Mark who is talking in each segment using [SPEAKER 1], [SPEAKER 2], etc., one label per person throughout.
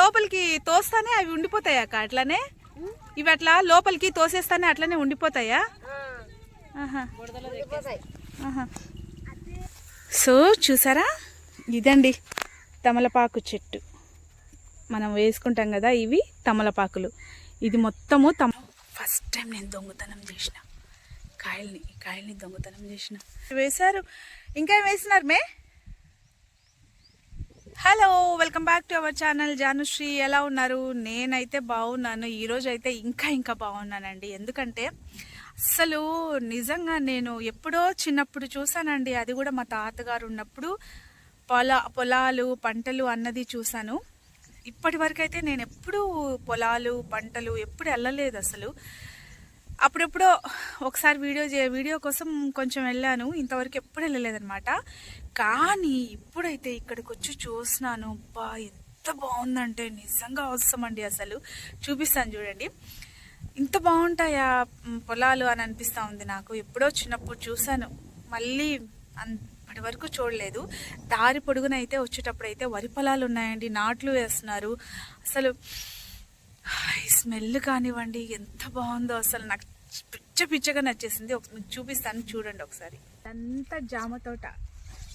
[SPEAKER 1] లోపలికి తోస్తానే అవి ఉండిపోతాయా అక్క అట్లానే? ఇవి అట్లా లోపలికి తోసేస్తానే అట్లనే ఉండిపోతాయా? సో చూసారా? ఇదండి తమలపాకు చెట్టు. మనం వేసుకుంటాం కదా ఇవి తమలపాకులు. ఇది మొత్తము తమ ఫస్ట్ టైం నేను దొంగతనం చేసిన. కాయల్ని కాయల్ని దొంగతనం చేసిన. వేశారు. ఇంకా ఏం వేసినారు మే? Hello welcome back to our channel Janushree ఎలా ఉన్నారు? నేనైతే బాగున్నాను. ఈరోజు అయితే ఇంకా ఇంకా బాగున్నానండి. ఎందుకంటే అసలు నిజంగా నేను ఎప్పుడో చిన్నప్పుడు చూసానండి అది కూడా మా తాతగారు ఉన్నప్పుడు పొల పొలాలు పంటలు అన్నది చూశాను. ఇప్పటి వరకు అయితే నేను ఎప్పుడూ పొలాలు పంటలు ఎప్పుడు వెళ్ళలేదు అసలు. అప్పుడెప్పుడో ఒకసారి వీడియో చే వీడియో కోసం కొంచెం వెళ్ళాను. ఇంతవరకు ఎప్పుడు వెళ్ళలేదన్నమాట. కానీ ఇప్పుడైతే ఇక్కడికి వచ్చి చూసినాను. బా ఎంత బాగుందంటే నిజంగా అవసరం అండి అసలు. చూపిస్తాను చూడండి. ఇంత బాగుంటాయా పొలాలు అని అనిపిస్తూ ఉంది నాకు. ఎప్పుడో చిన్నప్పుడు చూశాను. మళ్ళీ అప్పటి వరకు చూడలేదు. దారి పొడుగున అయితే వచ్చేటప్పుడు అయితే వరి పొలాలు ఉన్నాయండి. నాట్లు వేస్తున్నారు. అసలు స్మెల్ కానివ్వండి ఎంత బాగుందో అసలు నాకు పిచ్చ పిచ్చగా నచ్చేసింది. మీకు చూపిస్తాను చూడండి ఒకసారి. అంతా జామ తోట.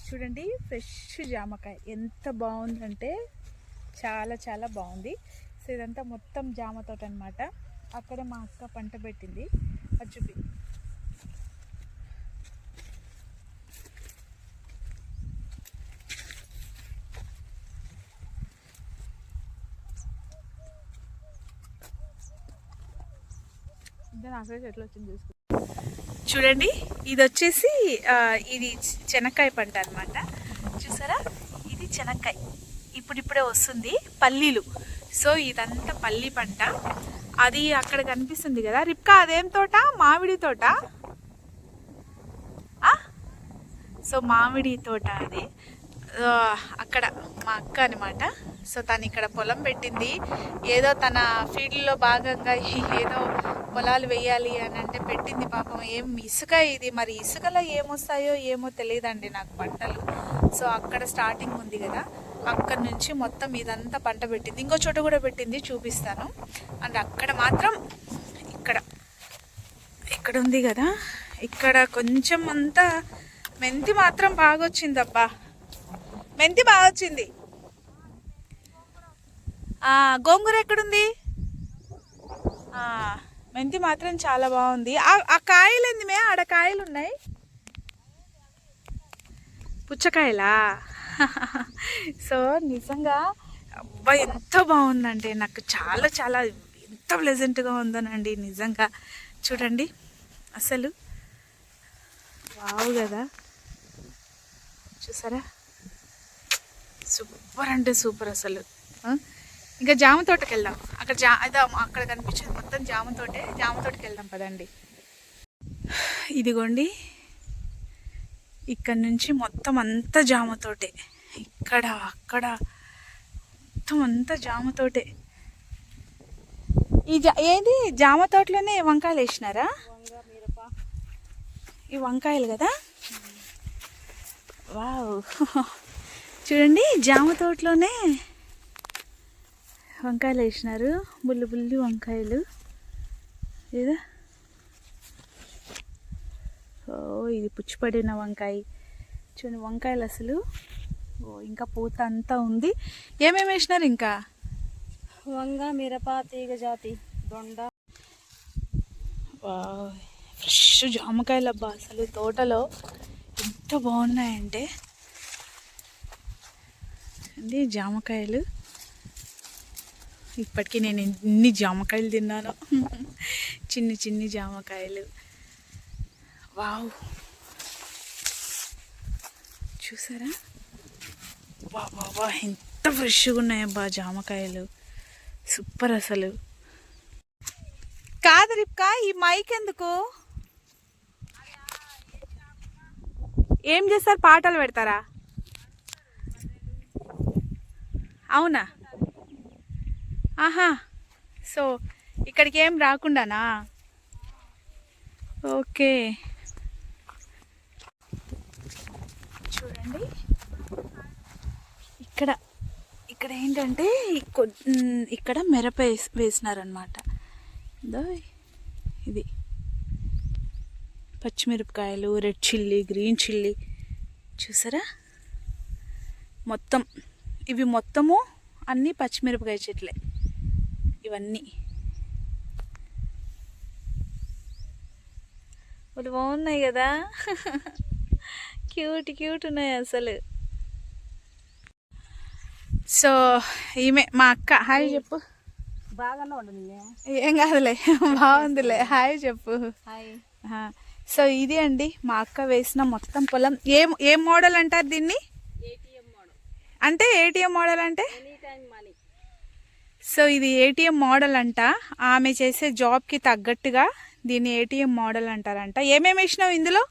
[SPEAKER 1] చూడండి ఫ్రెష్ జామకాయ. ఎంత బాగుందంటే చాలా చాలా బాగుంది. సో ఇదంతా మొత్తం జామ తోట అనమాట అక్కడ మా అక్క పంట పెట్టింది. అది చూపి చూడండి ఇది వచ్చేసి ఇది చెనక్కాయ పంట అనమాట చూసారా? ఇది చెనక్కాయ. ఇప్పుడిప్పుడే వస్తుంది పల్లీలు. సో ఇదంతా పల్లి పంట. అది అక్కడ కనిపిస్తుంది కదా? రిప్కా అదేం తోట? మామిడి తోట? సో మామిడి తోట అది. అక్కడ మా అక్క అనమాట సో తను ఇక్కడ పొలం పెట్టింది. ఏదో తన ఫీల్డ్లో భాగంగా ఏదో పొలాలు వేయాలి అని అంటే పెట్టింది పాపం. ఏం ఇసుక ఇది? మరి ఇసుకలో ఏమొస్తాయో ఏమో తెలియదండి నాకు పంటలు. సో అక్కడ స్టార్టింగ్ ఉంది కదా. అక్కడ నుంచి మొత్తం ఇదంతా పంట పెట్టింది. ఇంకో చోట కూడా పెట్టింది. చూపిస్తాను. అండ్ అక్కడ మాత్రం ఇక్కడ ఇక్కడ ఉంది కదా. ఇక్కడ కొంచెం అంతా మెంతి మాత్రం బాగా వచ్చిందబ్బా మెంతి బాగా వచ్చింది గోంగూర ఎక్కడుంది? మెంతి మాత్రం చాలా బాగుంది. ఆ- ఆ కాయలు ఎందుమే మే? ఆడ కాయలు ఉన్నాయి. పుచ్చకాయలా? సో నిజంగా అబ్బా ఎంత బాగుందండి నాకు చాలా చాలా ఎంత ప్లెజెంట్గా ఉందోనండి నిజంగా. చూడండి అసలు. వావ్ కదా. చూసారా? సూపర్ అంటే సూపర్ అసలు. ఇంకా జామ తోటకి వెళ్దాం. అక్కడ జా అదే అక్కడ కనిపించేది మొత్తం జామ తోటే. జామ తోటకి వెళ్దాం పదండి. ఇదిగోండి. ఇక్కడ నుంచి మొత్తం అంతా జామ తోటే. ఇక్కడ అక్కడ మొత్తం అంతా జామ తోటే. ఈ జా ఏది? జామ తోటలోనే వంకాయలు వేసినారా? ఈ వంకాయలు కదా? వావ్. చూడండి జామ తోటలోనే వంకాయలు వేసినారు. బుల్లి బుల్లి వంకాయలు. ఏదా ఓ ఇది పుచ్చిపడిన వంకాయ. చూడండి వంకాయలు అసలు. ఓ ఇంకా పూత అంతా ఉంది. ఏమేమి వేసినారు ఇంకా?
[SPEAKER 2] వంగ మిరప తీగ జాతి దొండ.
[SPEAKER 1] ఫ్రెష్ జామకాయలు అబ్బా. అసలు తోటలో ఎంత బాగున్నాయంటే. అండి జామకాయలు? ఇప్పటికీ నేను ఎన్ని జామకాయలు తిన్నాను. చిన్ని చిన్ని జామకాయలు. వావ్. చూసారా? వా వా వా ఎంత ఫ్రెష్గా ఉన్నాయబ్బా జామకాయలు. సూపర్ అసలు. కాదు రిప్కా ఈ మైక్ ఎందుకు? ఏం చేస్తారు? పాటలు పెడతారా? అవునా? ఆహా. సో ఇక్కడికి ఏం రాకుండానా? ఓకే. చూడండి. ఇక్కడ ఇక్కడ ఏంటంటే ఇక్కడ మిరప వేసి వేసినారనమాట ఇది. పచ్చిమిరపకాయలు రెడ్ చిల్లీ గ్రీన్ చిల్లీ. చూసారా? మొత్తం. ఇవి మొత్తము అన్నీ పచ్చిమిరపకాయ చెట్లే. ఇవన్నీ. వాళ్ళు బాగున్నాయి కదా? క్యూట్ క్యూట్ ఉన్నాయి అసలు. సో ఈమె మా అక్క హాయ్ చెప్పు.
[SPEAKER 2] బాగానే ఉండదు
[SPEAKER 1] ఏం కాదులే బాగుందిలే హాయ్ చెప్పు.
[SPEAKER 2] హాయ్.
[SPEAKER 1] సో ఇది అండి మా అక్క వేసిన మొత్తం పొలం. ఏం ఏం మోడల్ అంటారు దీన్ని?
[SPEAKER 2] ATM model.
[SPEAKER 1] అంటే ఏటీఎం మోడల్ అంటే?
[SPEAKER 2] Any time money.
[SPEAKER 1] సో ఇది ఏటీఎం మోడల్ అంట. ఆమె చేసే జాబ్కి తగ్గట్టుగా దీన్ని ఏటీఎం మోడల్ అంటారంట. ఏమేమి వేసినావు ఇందులో?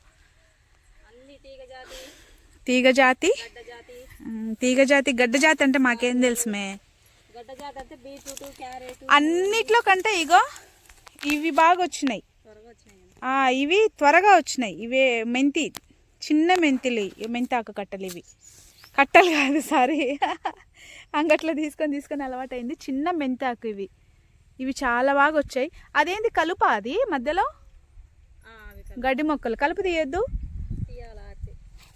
[SPEAKER 2] తీగజాతి
[SPEAKER 1] తీగజాతి గడ్డజాతి
[SPEAKER 2] గడ్డ జాతి
[SPEAKER 1] అంటే మాకేం తెలుసుమే అన్నిట్లో కంటే ఇగో ఇవి బాగా వచ్చినాయి. ఇవి త్వరగా వచ్చినాయి. ఇవే మెంతి చిన్న మెంతిలు మెంతి ఆకు కట్టలు ఇవి. కట్టలు కాదు సారీ. అంగట్లో తీసుకొని తీసుకొని అలవాటైంది. చిన్న మెంతి ఆకు ఇవి. ఇవి చాలా బాగా వచ్చాయి. అదేంది కలుప అది మధ్యలో. గడ్డి మొక్కలు. కలుపు తీయద్దు.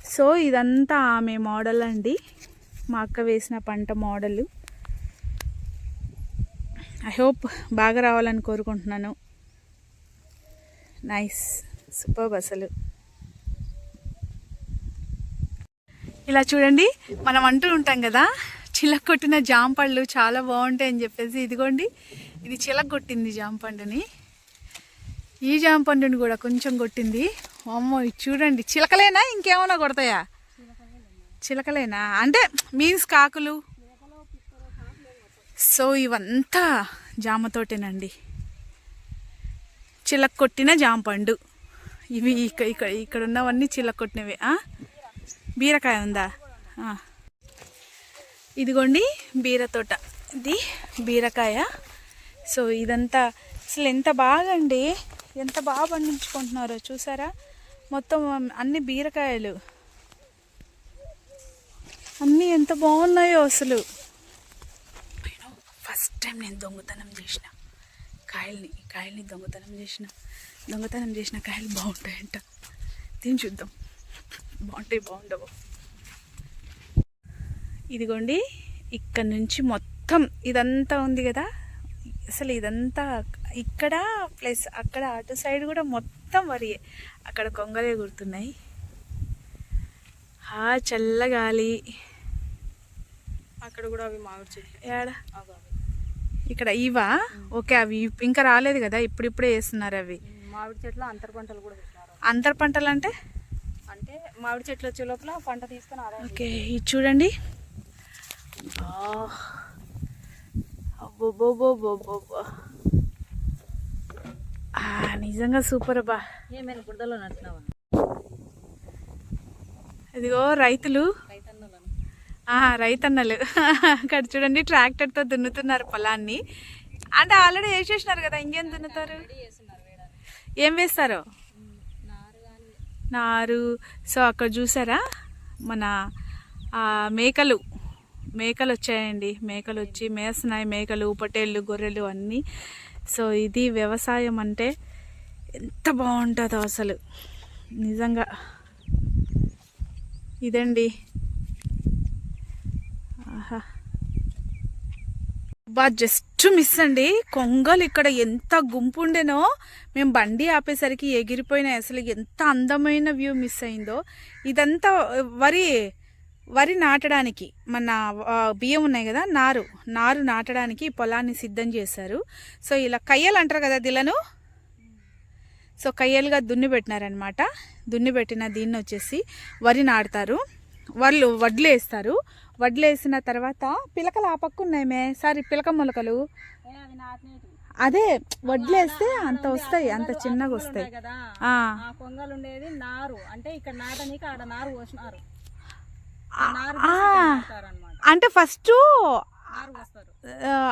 [SPEAKER 1] సో ఇదంతా ఆమె మోడల్ అండి. మా అక్క వేసిన పంట మోడల్. ఐ హోప్ బాగా రావాలని కోరుకుంటున్నాను. నైస్. సూపర్ అసలు. ఇలా చూడండి. మనం అంటూ ఉంటాం కదా చిలక కొట్టిన జాంపళ్ళు చాలా బాగుంటాయి అని చెప్పేసి ఇదిగోండి. ఇది చిలక కొట్టింది జాంపండుని. ఈ జాంపండుని కూడా కొంచెం కొట్టింది. అమ్మో ఇది చూడండి. చిలకలేనా? ఇంకేమైనా కొడతాయా? చిలకలేనా? అంటే మీన్స్ కాకులు. సో ఇవంతా జామతోటేనండి. చిలక కొట్టిన జాంపండు. ఇవి ఇక్కడ ఇక్కడ ఇక్కడ ఉన్నవన్నీ చిలక కొట్టినవి. బీరకాయ ఉందా? ఇదిగోండి బీర తోట. ఇది బీరకాయ. సో ఇదంతా అసలు ఎంత బాగా అండి ఎంత బాగా పండించుకుంటున్నారో చూసారా? మొత్తం అన్ని బీరకాయలు. అన్నీ ఎంత బాగున్నాయో అసలు. ఫస్ట్ టైం నేను దొంగతనం చేసిన కాయల్ని కాయల్ని దొంగతనం చేసిన దొంగతనం చేసిన కాయలు బాగుంటాయంట. తిని చూద్దాం. బాగుంటాయి బాగుండవు. ఇదిగోండి ఇక్కడ నుంచి మొత్తం ఇదంతా ఉంది కదా. అసలు ఇదంతా ఇక్కడ ప్లస్ అక్కడ అటు సైడ్ కూడా మొత్తం వరి అక్కడ కొంగలే గుర్తున్నాయి. ఆ చల్లగాలి
[SPEAKER 2] అక్కడ కూడా అవి మామిడి చెట్లు.
[SPEAKER 1] ఏడా. ఇక్కడ ఇవా? ఓకే అవి ఇంకా రాలేదు కదా ఇప్పుడిప్పుడే వేస్తున్నారు అవి.
[SPEAKER 2] మామిడి చెట్లు అంతర పంటలు కూడా
[SPEAKER 1] అంతర్ పంటలు అంటే
[SPEAKER 2] అంటే మామిడి చెట్లు వచ్చే లోపల పంట తీసుకొని
[SPEAKER 1] ఓకే ఇది చూడండి. ఆ, నిజంగా సూపర్ బా
[SPEAKER 2] ఏమైనా బుడదలో నచ్చినావా
[SPEAKER 1] ఇదిగో రైతులు. రైతన్నలు. అక్కడ చూడండి ట్రాక్టర్తో దున్నుతున్నారు పొలాన్ని. అంటే ఆల్రెడీ వేసేసినారు కదా ఇంకేం దున్నుతారు? ఏం వేస్తారు?
[SPEAKER 2] నారు
[SPEAKER 1] సో అక్కడ చూసారా? మన మేకలు. మేకలు వచ్చాయండి మేకలు వచ్చి మేస్తున్నాయి మేకలు పొట్టేళ్ళు గొర్రెలు అన్నీ. సో ఇది వ్యవసాయం అంటే ఎంత బాగుంటుందో అసలు. నిజంగా. ఇదండి. ఆహా. బా జస్ట్ మిస్ అండి. కొంగలు ఇక్కడ ఎంత గుంపు ఉండేనో మేము బండి ఆపేసరికి ఎగిరిపోయినాయి. అసలు ఎంత అందమైన వ్యూ మిస్ అయిందో. ఇదంతా వరి వరి నాటడానికి మన బియ్యం ఉన్నాయి కదా నారు. నారు నాటడానికి పొలాన్ని సిద్ధం చేశారు. సో ఇలా కయ్యలు అంటారు కదా దిలను సో కయ్యలుగా దున్ని పెట్టినారనమాట దున్ని పెట్టిన దీన్ని వచ్చేసి వరి నాటుతారు. వాళ్ళు వడ్లు వేస్తారు. వడ్లు వేసిన తర్వాత పిలకలు ఆ పక్క ఉన్నాయి మే. సారీ పిలక మొలకలు. అదే వడ్లు వేస్తే అంత వస్తాయి అంత చిన్నగా వస్తాయి.
[SPEAKER 2] కదా ఉండేది నారు. అంటే ఇక్కడ నాటనీకి ఆడ నారు పోసినారు.
[SPEAKER 1] అంటే ఫస్ట్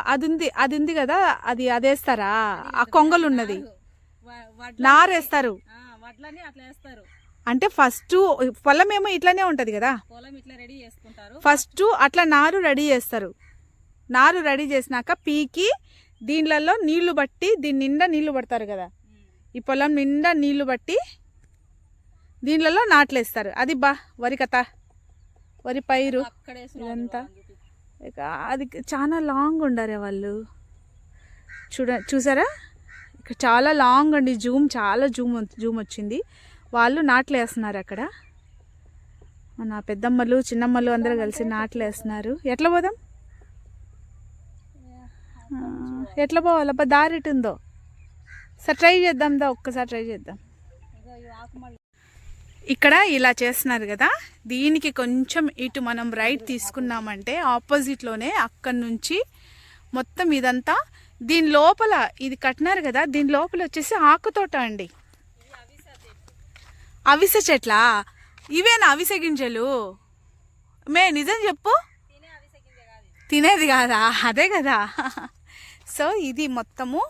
[SPEAKER 1] అది ఉంది అది ఉంది కదా అది అదేస్తారా? ఆ కొంగలు ఉన్నది.
[SPEAKER 2] వ- వడ్ల
[SPEAKER 1] నారు వేస్తారు
[SPEAKER 2] ఆ, వడ్లని అట్లా వేస్తారు.
[SPEAKER 1] అంటే ఫస్ట్ పొలం ఏమో ఇట్లానే ఉంటది కదా? ఫస్ట్ అట్లా నారు రెడీ చేస్తారు. నారు రెడీ చేసినాక పీకి దీనిలలో నీళ్ళు బట్టి దీని నిండా నీళ్ళు పడతారు కదా? ఈ పొలం నిండా నీళ్ళు బట్టి దీనిలలో నాట్లేస్తారు. అది బా వరి కథ. వరి పైరు ఇదంతా. ఇక అది చాలా లాంగ్ ఉండారే వాళ్ళు. చూడ చూసారా? ఇక్కడ చాలా లాంగ్ అండి జూమ్ చాలా జూమ్ జూమ్ వచ్చింది. వాళ్ళు నాట్లు వేస్తున్నారు అక్కడ. మన పెద్దమ్మలు చిన్నమ్మలు అందరూ కలిసి నాట్లు వేస్తున్నారు ఎట్లా పోదాం? ఎట్లా పోవాలబ్బా దారి ఎటు ఉందో సార్ ట్రై చేద్దాం దా ఒక్కసారి ట్రై చేద్దాం. ఇక్కడ ఇలా చేస్తున్నారు కదా దీనికి కొంచెం ఇటు మనం రైట్ తీసుకున్నామంటే ఆపోజిట్లోనే అక్కడి నుంచి మొత్తం ఇదంతా. దీని లోపల ఇది కట్టినారు కదా దీని లోపల వచ్చేసి ఆకుతోట అండి. అవిసె చెట్లా? ఇవేనా అవిసె గింజలు? మే నిజం చెప్పు. తినేది కాదా? అదే కదా. సో ఇది మొత్తము.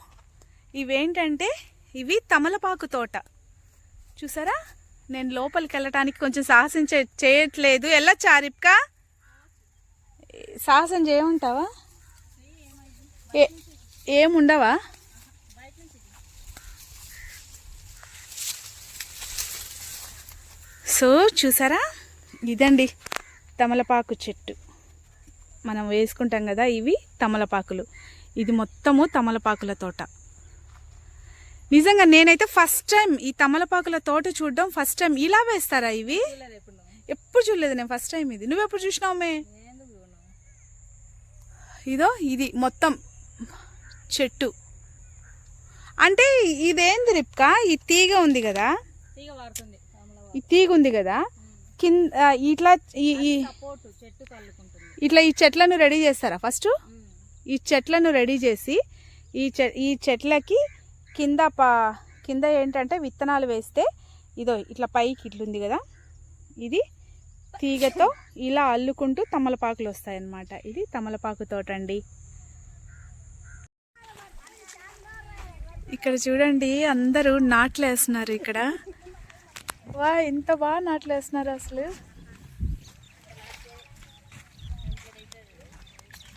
[SPEAKER 1] ఇవేంటంటే ఇవి తమలపాకు తోట. చూసారా? నేను లోపలికి వెళ్ళటానికి కొంచెం సాహసం చే- చేయట్లేదు. వెళ్ళొచ్చా రిప్కా సాహసం చేయమంటావా? ఏ ఏముండవా? సో చూసారా? ఇదండి తమలపాకు చెట్టు. మనం వేసుకుంటాం కదా ఇవి తమలపాకులు. ఇది మొత్తము తమలపాకుల తోట. నిజంగా నేనైతే ఫస్ట్ టైం ఈ తమలపాకుల తోట చూడడం ఫస్ట్ టైం ఇలా వేస్తారా ఇవి? ఎప్పుడు చూడలేదు నేను ఫస్ట్ టైం ఇది. నువ్వెప్పుడు చూసినావు మే ఇదో ఇది మొత్తం చెట్టు. అంటే ఇదేంది రిప్కా? ఈ తీగ ఉంది కదా? ఈ తీగ ఉంది కదా? కింద ఇట్లా ఇట్లా ఈ చెట్లను రెడీ చేస్తారా ఫస్ట్ ఈ చెట్లను రెడీ చేసి ఈ చె ఈ చెట్లకి కింద పా కింద ఏంటంటే విత్తనాలు వేస్తే ఇదో ఇట్లా పైకి ఇట్లుంది కదా ఇది తీగతో ఇలా అల్లుకుంటూ తమలపాకులు వస్తాయన్నమాట. ఇది తమలపాకు తోట అండి ఇక్కడ చూడండి అందరూ నాట్లేస్తున్నారు ఇక్కడ. వా ఎంత బాగా నాట్లేస్తున్నారు అసలు.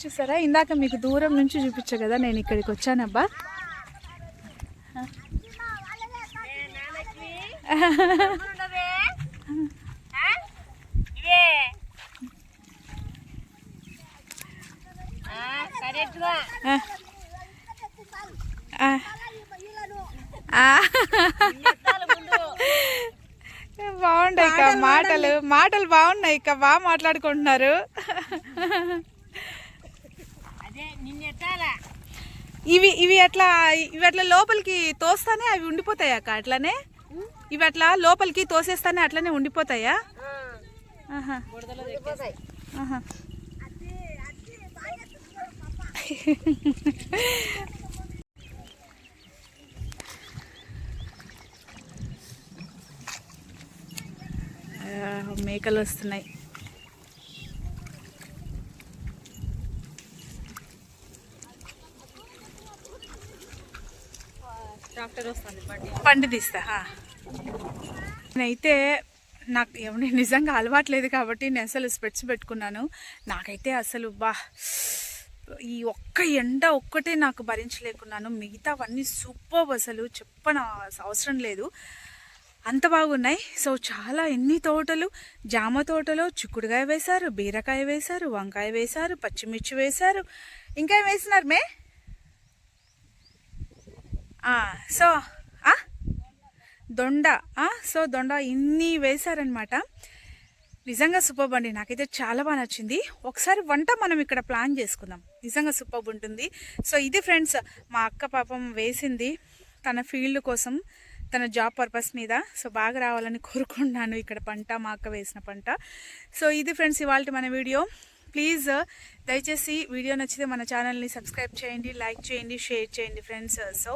[SPEAKER 1] చూసారా? ఇందాక మీకు దూరం నుంచి చూపించా కదా నేను ఇక్కడికి వచ్చానబ్బా. బాగుంటాయి ఇక మాటలు మాటలు బాగున్నాయి ఇక బాగా మాట్లాడుకుంటున్నారు ఇవి ఇవి అట్లా ఇవి అట్లా లోపలికి తోస్తానే అవి ఉండిపోతాయా అక్క అట్లానే? ఇవి అట్లా లోపలికి తోసేస్తానే అట్లనే ఉండిపోతాయా? మేకలు వస్తున్నాయి
[SPEAKER 2] ట్రాక్టర్ వస్తుంది బండి
[SPEAKER 1] పండు తీస్తా నేనైతే నాకు ఎవరి నిజంగా అలవాట్లేదు కాబట్టి నేను అసలు స్పెట్స్ పెట్టుకున్నాను. నాకైతే అసలు బా ఈ ఒక్క ఎండ ఒక్కటే నాకు భరించలేకున్నాను. మిగతావన్నీ సూపర్ అసలు చెప్పన అవసరం లేదు. అంత బాగున్నాయి. సో చాలా ఎన్ని తోటలు? జామ తోటలో చిక్కుడుకాయ వేశారు బీరకాయ వేశారు వంకాయ వేశారు పచ్చిమిర్చి వేశారు. ఇంకా ఏం వేసినారు మే? సో దొండ. సో దొండ ఇన్ని వేశారనమాట నిజంగా సూపర్ అండి నాకైతే చాలా బాగా నచ్చింది. ఒకసారి వంట మనం ఇక్కడ ప్లాన్ చేసుకుందాం. నిజంగా సూపర్ ఉంటుంది. సో ఇది ఫ్రెండ్స్ మా అక్క పాపం వేసింది తన ఫీల్డ్ కోసం తన జాబ్ పర్పస్ మీద. సో బాగా రావాలని కోరుకుంటున్నాను ఇక్కడ పంట మా అక్క వేసిన పంట. సో ఇది ఫ్రెండ్స్ ఇవాళ మన వీడియో. ప్లీజ్ దయచేసి వీడియో నచ్చితే మన ఛానల్ని సబ్స్క్రైబ్ చేయండి లైక్ చేయండి షేర్ చేయండి ఫ్రెండ్స్. సో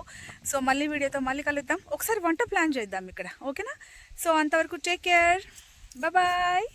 [SPEAKER 1] సో మళ్ళీ వీడియోతో మళ్ళీ కలుద్దాం. ఒకసారి వంట ప్లాన్ చేద్దాం ఇక్కడ. ఓకేనా? సో అంతవరకు టేక్ కేర్. బాయ్